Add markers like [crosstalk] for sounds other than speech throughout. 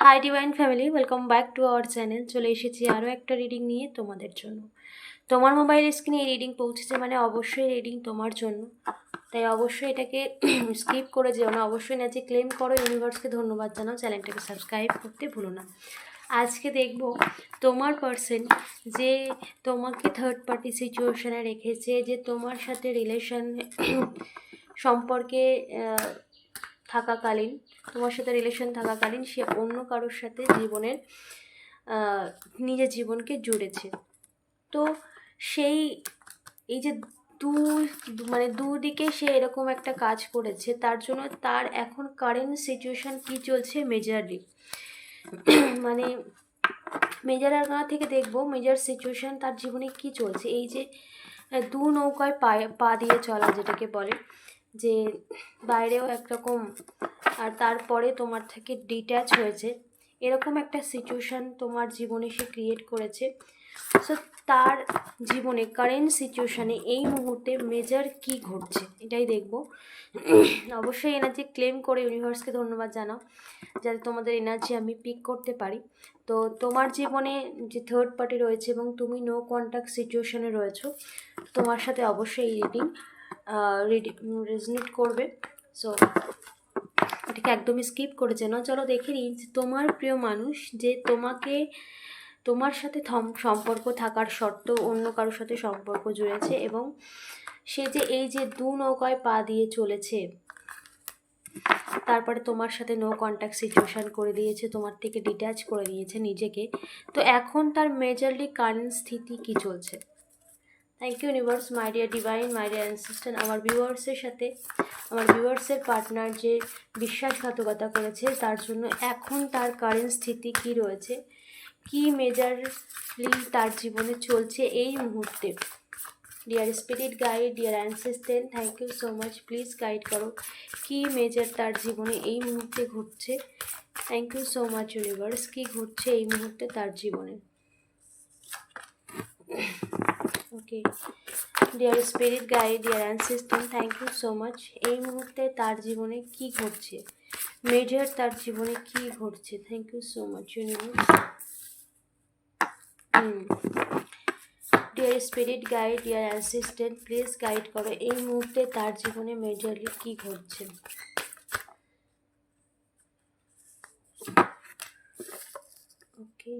Hi divine family welcome back to our channel চলে এসেছি আরও একটা রিডিং নিয়ে তোমাদের জন্য। তোমার মোবাইল স্ক্রিনে এই রিডিং পৌঁছেছে মানে অবশ্যই রিডিং তোমার জন্য। তাই অবশ্যই এটাকে [clears throat] স্কিপ করে যেও না। অবশ্যই না যে ক্লেম করো ইউনিভার্সকে ধন্যবাদ জানাও চ্যানেলটাকে সাবস্ক্রাইব করতে ভুলো না। আজকে দেখব তোমার পার্সন যে তোমাকে থার্ড পার্টি সিচুয়েশানে রেখেছে, যে তোমার সাথে রিলেশন [clears throat] সম্পর্কে থাকাকালীন, তোমার সাথে রিলেশন থাকাকালীন সে অন্য কারোর সাথে জীবনের নিজের জীবনকে জুড়েছে। তো সেই, এই যে দু মানে দুদিকে সে এরকম একটা কাজ করেছে, তার জন্য তার এখন কারেন্ট সিচুয়েশান কি চলছে মেজারলি মানে মেজার আরগানা থেকে দেখব মেজার সিচুয়েশান তার জীবনে কি চলছে। এই যে দু নৌকায় পায়ে, পা দিয়ে চলা যেটাকে বলে যে বাইরেও একরকম আর তারপরে তোমার থেকে ডিট্যাচ হয়েছে। এরকম একটা সিচুয়েশান তোমার জীবনে সে ক্রিয়েট করেছে। সো তার জীবনে কারেন্ট সিচুয়েশানে এই মুহূর্তে মেজার কি ঘটছে, এটাই দেখব। অবশ্যই এনার্জি ক্লেম করে ইউনিভার্সকে ধন্যবাদ জানাও, যাতে তোমাদের এনার্জি আমি পিক করতে পারি। তো, তোমার জীবনে যে থার্ড পার্টি রয়েছে এবং তুমি নো কন্ট্যাক্ট সিচুয়েশানে রয়েছো, তোমার সাথে অবশ্যই এই রিডিং রিডিং রেজনেট করবে। সো এটাকে একদমই স্কিপ করেছে না চলো দেখে নিই তোমার প্রিয় মানুষ যে তোমাকে, তোমার সাথে সম্পর্ক থাকার সত্ত্বেও অন্য কারোর সাথে সম্পর্ক জুড়েছে এবং সে যে এই যে দু নৌকায় পা দিয়ে চলেছে, তারপরে তোমার সাথে নো কন্ট্যাক্ট সিচুয়েশান করে দিয়েছে, তোমার থেকে ডিট্যাচ করে দিয়েছে নিজেকে, তো এখন তার মেজারলি কারেন্ট স্থিতি কি চলছে? Thank you universe my dear divine my dear ancestor আমার ভিউয়ার্সের সাথে, আমার ভিউয়ার্সের পার্টনার যে বিশ্বাসঘাতকতা করেছে, তার জন্য এখন তার কারেন্ট স্থিতি কি রয়েছে, কি মেজারলি তার জীবনে চলছে এই মুহূর্তে। Dear spirit guide dear ancestor thank you so much please guide করো, কি মেজার তার জীবনে এই মুহূর্তে ঘটছে? Thank you so much universe কি ঘটছে এই মুহূর্তে তার জীবনে? Okay dear spirit guide dear ancestor thank you so much এই মুহূর্তে তার জীবনে কি ঘটছে? মেজর তার জীবনে কি ঘটছে? Thank you so much universe dear spirit guide dear assistant please guide করো। এই মুহূর্তে তার জীবনে মেজরলি কি ঘটছে? Okay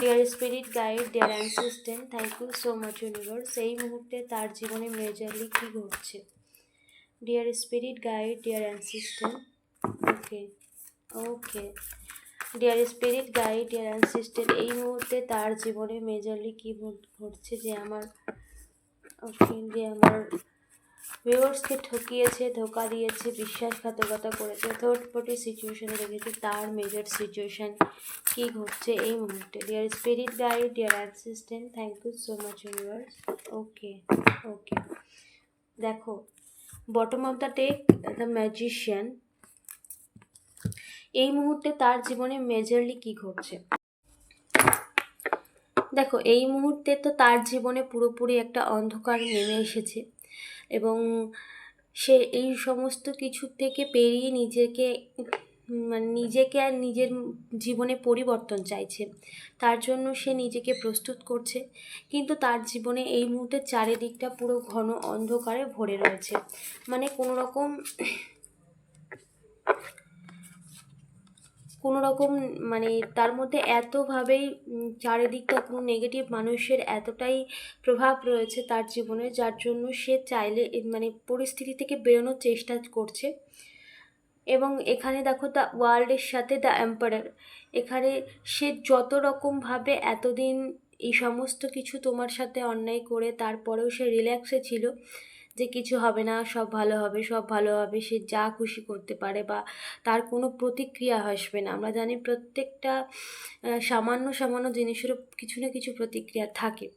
dear spirit guide dear assistant thank you so much universe এই মুহূর্তে তার জীবনে মেজারলি কী ঘটছে? Dear spirit guide dear assistant okay okay dear spirit guide dear assistant এই মুহূর্তে তার জীবনে মেজারলি কী ঘটছে? যে আমার ওকে যে আমার ভিউয়ার্সকে ঠকিয়েছে, ধোকা দিয়েছে, বিশ্বাসঘাতকতা করেছে থার্ড পার্টি সিচুয়েশনে রেখেছে তার মেজর সিচুয়েশন কী ঘটছে এই মুহূর্তে। Dear spirit guide dear assistant thank you so much universe okay okay দেখো bottom of the deck the magician এই মুহূর্তে তার জীবনে মেজরলি কি ঘটছে? দেখো, এই মুহূর্তে তো তার জীবনে পুরোপুরি একটা অন্ধকার নেমে এসেছে। এবং সে এই সমস্ত কিছু থেকে পেরিয়ে নিজেকে মানে নিজেকে আর নিজের জীবনে পরিবর্তন চাইছে। তার জন্য সে নিজেকে প্রস্তুত করছে। কিন্তু তার জীবনে এই মুহূর্তে চারিদিকটা পুরো ঘন অন্ধকারে ভরে রয়েছে। মানে কোনো রকম কোনো রকম মানে তার মধ্যে এতভাবেই চারিদিকটা কোনো নেগেটিভ মানুষের এতটাই প্রভাব রয়েছে তার জীবনে, যার জন্য সে চাইলে মানে পরিস্থিতি থেকে বেরোনোর চেষ্টা করছে। এবং এখানে দেখো দ্য ওয়ার্ল্ডের সাথে দ্য এম্পায়ার এখানে সে যত রকমভাবে এতদিন এই সমস্ত কিছু তোমার সাথে অন্যায় করে, তারপরেও সে রিল্যাক্সে ছিল যে কিছু হবে না, সব ভালো হবে, সব ভালো হবে, সে যা খুশি করতে পারে বা তার কোনো প্রতিক্রিয়া আসবে না। আমরা জানি প্রত্যেকটা সামান্য সামান্য জিনিসেরও কিছু না কিছু প্রতিক্রিয়া থাকে।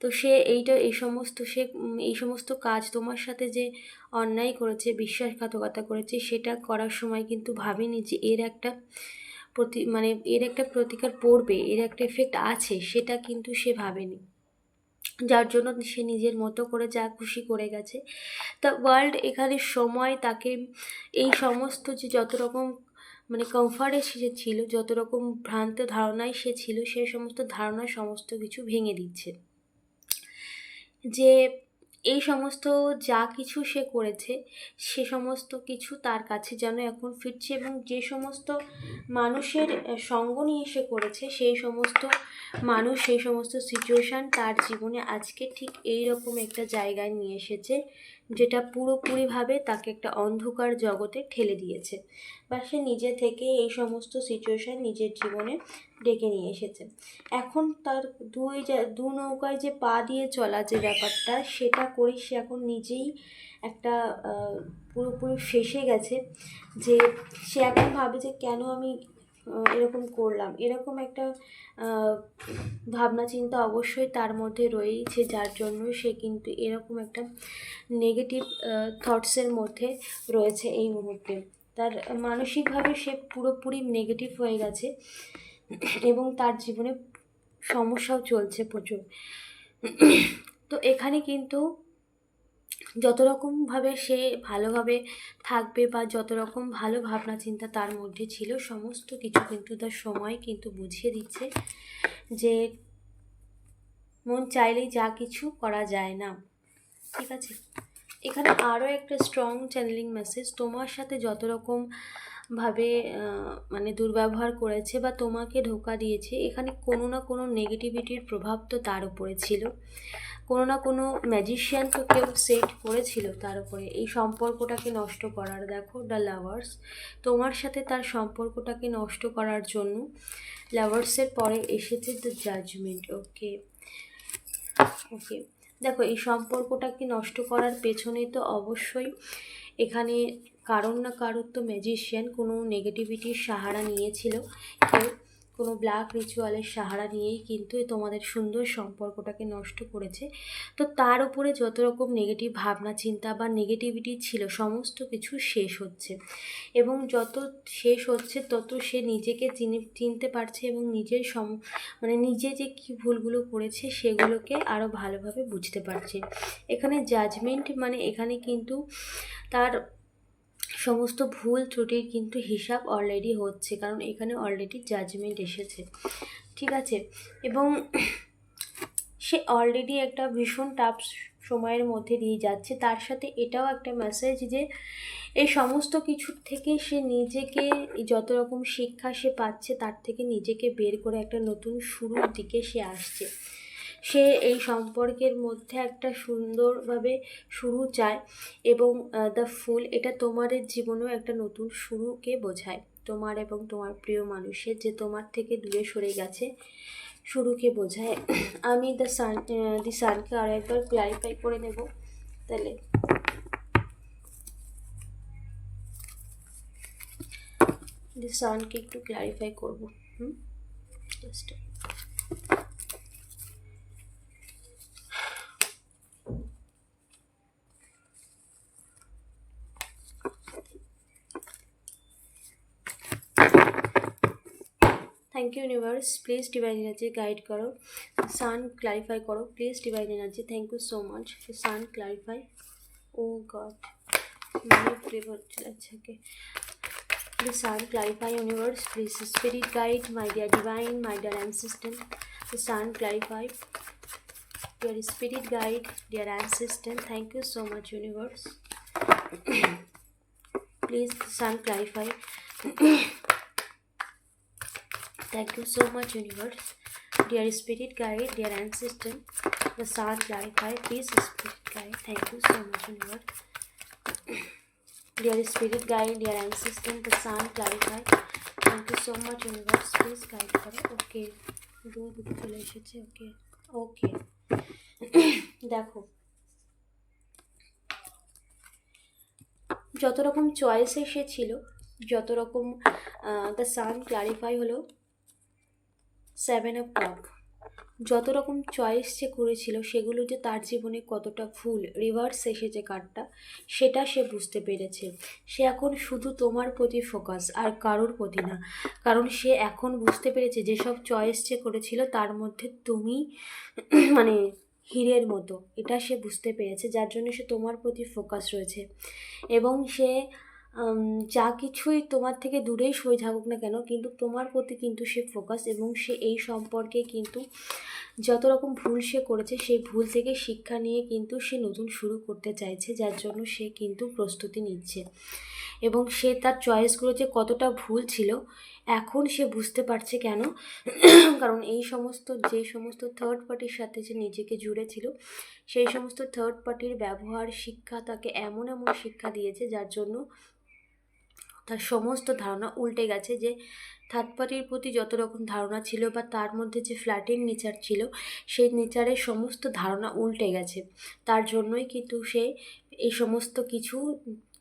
তো সে এইটা, এই সমস্ত, সে এই সমস্ত কাজ তোমার সাথে যে অন্যায় করেছে, বিশ্বাসঘাতকতা করেছে, সেটা করার সময় কিন্তু ভাবিনি যে এর একটা প্রতি মানে এর একটা প্রতিকার পড়বে, এর একটা এফেক্ট আছে, সেটা কিন্তু সে ভাবেনি। যার জন্য সে নিজের মতো করে যা খুশি করে গেছে। তা ওয়ার্ল্ড এখানে সময় তাকে এই সমস্ত যে যত রকম মানে কমফার্টে সে ছিল, যত রকম ভ্রান্ত ধারণায় সে ছিল, সে সমস্ত ধারণা সমস্ত কিছু ভেঙে দিচ্ছে। যে এই সমস্ত যা কিছু সে করেছে, সে সমস্ত কিছু তার কাছে যেন এখন ফিরছে এবং যে সমস্ত মানুষের সঙ্গ নিয়ে সে করেছে, সেই সমস্ত মানুষ, সেই সমস্ত সিচুয়েশান তার জীবনে আজকে ঠিক এই রকম একটা জায়গায় নিয়ে এসেছে, যেটা পুরোপুরিভাবে তাকে একটা অন্ধকার জগতে ঠেলে দিয়েছে। বা সে নিজে থেকে এই সমস্ত সিচুয়েশান নিজের জীবনে ডেকে নিয়ে এসেছে। এখন তার দুই দু নৌকায় যে পা দিয়ে চলা যে ব্যাপারটা, সেটা করে সে এখন নিজেই একটা পুরোপুরি ফেসে গেছে যে সে এখন ভাবে যে কেন আমি এরকম করলাম। এরকম একটা ভাবনা চিন্তা অবশ্যই তার মধ্যে রয়েছে, যার জন্য সে কিন্তু এরকম একটা নেগেটিভ থটসের মধ্যে রয়েছে এই মুহূর্তে। তার মানসিকভাবে সে পুরোপুরি নেগেটিভ হয়ে গেছে। এবং তার জীবনে সমস্যাও চলছে প্রচুর। তো এখানে কিন্তু যত রকমভাবে সে ভালোভাবে থাকবে বা যত রকম ভালো ভাবনা চিন্তা তার মধ্যে ছিল, সমস্ত কিছু কিন্তু তার সময় কিন্তু বুঝিয়ে দিচ্ছে যে মন চাইলেই যা কিছু করা যায় না। ঠিক আছে? এখানে আরও একটা স্ট্রং চ্যানেলিং মেসেজ তোমার সাথে যত রকম ভাবে মানে দুর্ব্যবহার করেছে বা তোমাকে ধোকা দিয়েছে, এখানে কোনো না কোনো নেগেটিভিটির প্রভাব তো তার উপরে ছিল। কোনো না কোনো ম্যাজিশিয়ান তো কেউ সেট করেছিল তার উপরে। এই সম্পর্কটাকে নষ্ট করার, দেখো দ্য লাভার্স তোমার সাথে তার সম্পর্কটাকে নষ্ট করার জন্য লাভার্সের পরে এসেছে দ্য জাজমেন্ট ওকে ওকে দেখো, এই সম্পর্কটাকে নষ্ট করার পেছনে তো অবশ্যই এখানে কারণ না কারোর তো ম্যাজিশিয়ান কোনো নেগেটিভিটির সাহারা নিয়েছিল। কেউ কোনো ব্ল্যাক রিচুয়ালের সাহারা নিয়েই কিন্তু তোমাদের সুন্দর সম্পর্কটাকে নষ্ট করেছে। তো তার উপরে যত রকম নেগেটিভ ভাবনা, চিন্তা বা নেগেটিভিটি ছিল, সমস্ত কিছু শেষ হচ্ছে। এবং যত শেষ হচ্ছে, তত সে নিজেকে চিনি, চিনতে পারছে এবং নিজের সম মানে নিজে যে কী ভুলগুলো করেছে, সেগুলোকে আরও ভালোভাবে বুঝতে পারছে। এখানে জাজমেন্ট মানে এখানে কিন্তু তার সমস্ত ভুল ত্রুটির কিন্তু হিসাব অলরেডি হচ্ছে, কারণ এখানে অলরেডি জাজমেন্ট এসেছে। ঠিক আছে? এবং সে অলরেডি একটা ভীষণ টাফ সময়ের মধ্যে দিয়ে যাচ্ছে। তার সাথে এটাও একটা মেসেজ যে, এই সমস্ত কিছুর থেকে সে নিজেকে, যত রকম শিক্ষা সে পাচ্ছে, তার থেকে নিজেকে বের করে একটা নতুন শুরুর দিকে সে আসছে। সে এই সম্পর্কের মধ্যে একটা সুন্দরভাবে শুরু চায় এবং দ্য ফুল এটা তোমাদের জীবনেও একটা নতুন শুরুকে বোঝায়। তোমার এবং তোমার প্রিয় মানুষের যে তোমার থেকে দূরে সরে গেছে, শুরুকে বোঝায়। আমি দ্য সান দি সানকে আরও একবার ক্লারিফাই করে নেব। তাহলে দি সানকে একটু ক্লারিফাই করব। হুম? Just Thank you universe please divine energy guide করো সান ক্লারিফাই করো please divine energy thank you so much San clarify O god মানে ফ্লেভার আচ্ছা okay The sun clarify universe, please spirit guide, my dear divine, my dear ancestor. The sun clarify, dear spirit guide, dear ancestor. Thank you so much, universe. please, the sun clarify. Thank you so much, universe. Dear spirit guide, dear ancestor. The sun clarify, please spirit guide. Thank you so much, universe. Dear spirit guide, dear ancestor, the sun clarify. Thank you so much, universe. Please guide করো ওকে দু দুটো চলে এসেছে ওকে okay দেখো যত রকম choice এসেছিল যত রকম দ্য সান ক্লারিফাই হলো সেভেন অফ কাপ যত রকম চয়েস সে করেছিল, সেগুলো যে তার জীবনে কতটা ভুল রিভার্স এসেছে কার্ডটা সেটা সে বুঝতে পেরেছে। সে এখন শুধু তোমার প্রতি ফোকাস আর কারোর প্রতি না। কারণ সে এখন বুঝতে পেরেছে, যেসব চয়েস সে করেছিল, তার মধ্যে তুমি [clears throat] মানে হীরের মতো। এটা সে বুঝতে পেরেছে, যার জন্য সে তোমার প্রতি ফোকাস রয়েছে। এবং সে যা কিছুই তোমার থেকে দূরেই সরে থাকুক না কেন, কিন্তু তোমার প্রতি কিন্তু সে ফোকাস এবং সে এই সম্পর্কে কিন্তু যত রকম ভুল সে করেছে, সেই ভুল থেকে শিক্ষা নিয়ে কিন্তু সে নতুন শুরু করতে চাইছে, যার জন্য সে কিন্তু প্রস্তুতি নিচ্ছে। এবং সে তার চয়েসগুলো যে কতটা ভুল ছিল, এখন সে বুঝতে পারছে কেন? কারণ এই সমস্ত, যে সমস্ত থার্ড পার্টির সাথে যে নিজেকে জুড়ে ছিল, সেই সমস্ত থার্ড পার্টির ব্যবহার, শিক্ষা তাকে এমন এমন শিক্ষা দিয়েছে, যার জন্য তার সমস্ত ধারণা উল্টে গেছে যে থার্ড প্রতি যত রকম ধারণা ছিল বা তার মধ্যে যে ফ্ল্যাটিং নেচার ছিল, সেই নেচারের সমস্ত ধারণা উল্টে গেছে। তার জন্যই কিন্তু সে এই সমস্ত কিছু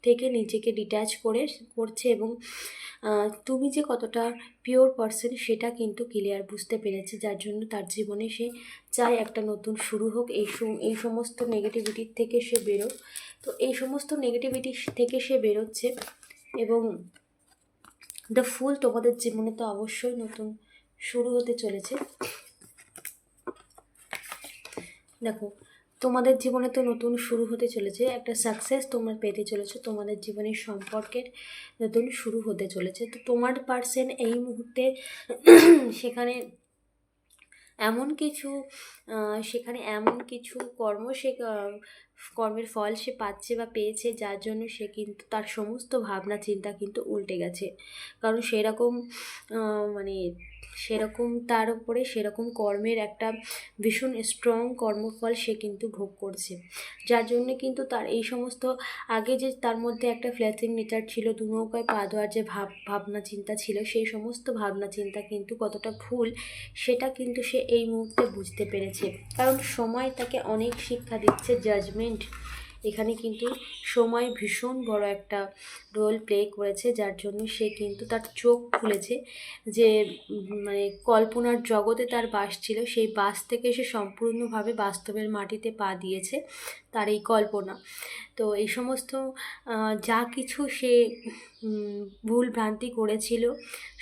থেকে নিজেকে ডিট্যাচ করে করছে এবং তুমি যে কতটা পিওর পার্সন সেটা কিন্তু ক্লিয়ার বুঝতে পেরেছে, যার জন্য তার জীবনে সে চায় একটা নতুন শুরু হোক। এই এই সমস্ত নেগেটিভিটির থেকে সে বেরোক তো এই সমস্ত নেগেটিভিটি থেকে সে বেরোচ্ছে এবং দ্য ফুল তোমাদের জীবনে তো অবশ্যই নতুন শুরু হতে চলেছে। দেখো, তোমাদের জীবনে তো নতুন শুরু হতে চলেছে, একটা সাকসেস তোমরা পেতে চলেছো, তোমাদের জীবনের সম্পর্কের নতুন শুরু হতে চলেছে। তো তোমার পার্সেন এই মুহূর্তে সেখানে এমন কিছু সেখানে এমন কিছু কর্ম সে কর্মের ফল সে পাচ্ছে বা পেয়েছে, যার জন্য সে কিন্তু, তার সমস্ত ভাবনা, চিন্তা কিন্তু উল্টে গেছে। কারণ সেরকম মানে সেরকম তার উপরে সেরকম কর্মের একটা ভীষণ স্ট্রং কর্মফল সে কিন্তু ভোগ করছে। যার জন্য কিন্তু তার এই সমস্ত, আগে যে তার মধ্যে একটা ফ্ল্যাথিং নেচার ছিল, দু নৌকায় পা দেওয়ার যে ভাব, ভাবনা, চিন্তা ছিল, সেই সমস্ত ভাবনা, চিন্তা কিন্তু কতটা ভুল, সেটা কিন্তু সে এই মুহূর্তে বুঝতে পেরেছে। কারণ সময় তাকে অনেক শিক্ষা দিচ্ছে জাজমেন্ট এখানে কিন্তু সময় ভীষণ বড় একটা রোল প্লে করেছে, যার জন্য সে কিন্তু তার চোখ খুলেছে যে মানে কল্পনার জগতে তার বাস ছিল। সেই বাস থেকে সে সম্পূর্ণভাবে বাস্তবের মাটিতে পা দিয়েছে তার এই কল্পনা। তো এই সমস্ত যা কিছু সে ভুল ভ্রান্তি করেছিল,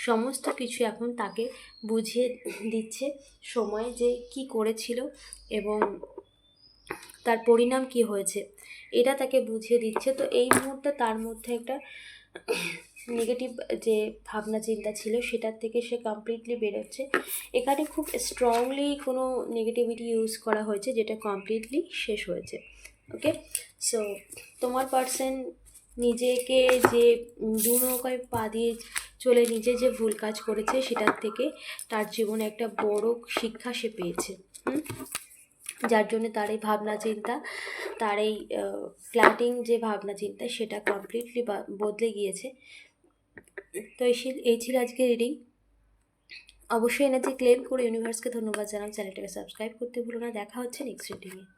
সমস্ত কিছু এখন তাকে বুঝিয়ে দিচ্ছে সময় যে কি করেছিল এবং তার পরিণাম কি হয়েছে? এটা তাকে বুঝিয়ে দিচ্ছে। তো এই মুহূর্তে তার মধ্যে একটা নেগেটিভ যে ভাবনা চিন্তা ছিল, সেটার থেকে সে কমপ্লিটলি বেরোচ্ছে। এখানে খুব স্ট্রংলি কোনো নেগেটিভিটি ইউজ করা হয়েছে, যেটা কমপ্লিটলি শেষ হয়েছে। ওকে সো তোমার পার্সন নিজেকে যে দু নৌকায় পা দিয়ে চলে নিজে যে ভুল কাজ করেছে, সেটার থেকে তার জীবনে একটা বড় শিক্ষা সে পেয়েছে। হুম? যার জন্য তার এই ভাবনা চিন্তা, তার এই ফ্ল্যাটিং যে ভাবনা চিন্তা সেটা কমপ্লিটলি বদলে গিয়েছে। তো এই ছিল- আজকে রিডিং অবশ্যই এনার্জি ক্লেম করে ইউনিভার্সকে ধন্যবাদ জানাম চ্যানেলটাকে সাবস্ক্রাইব করতে ভুলো না। দেখা হচ্ছে নেক্সট রিডিংয়ে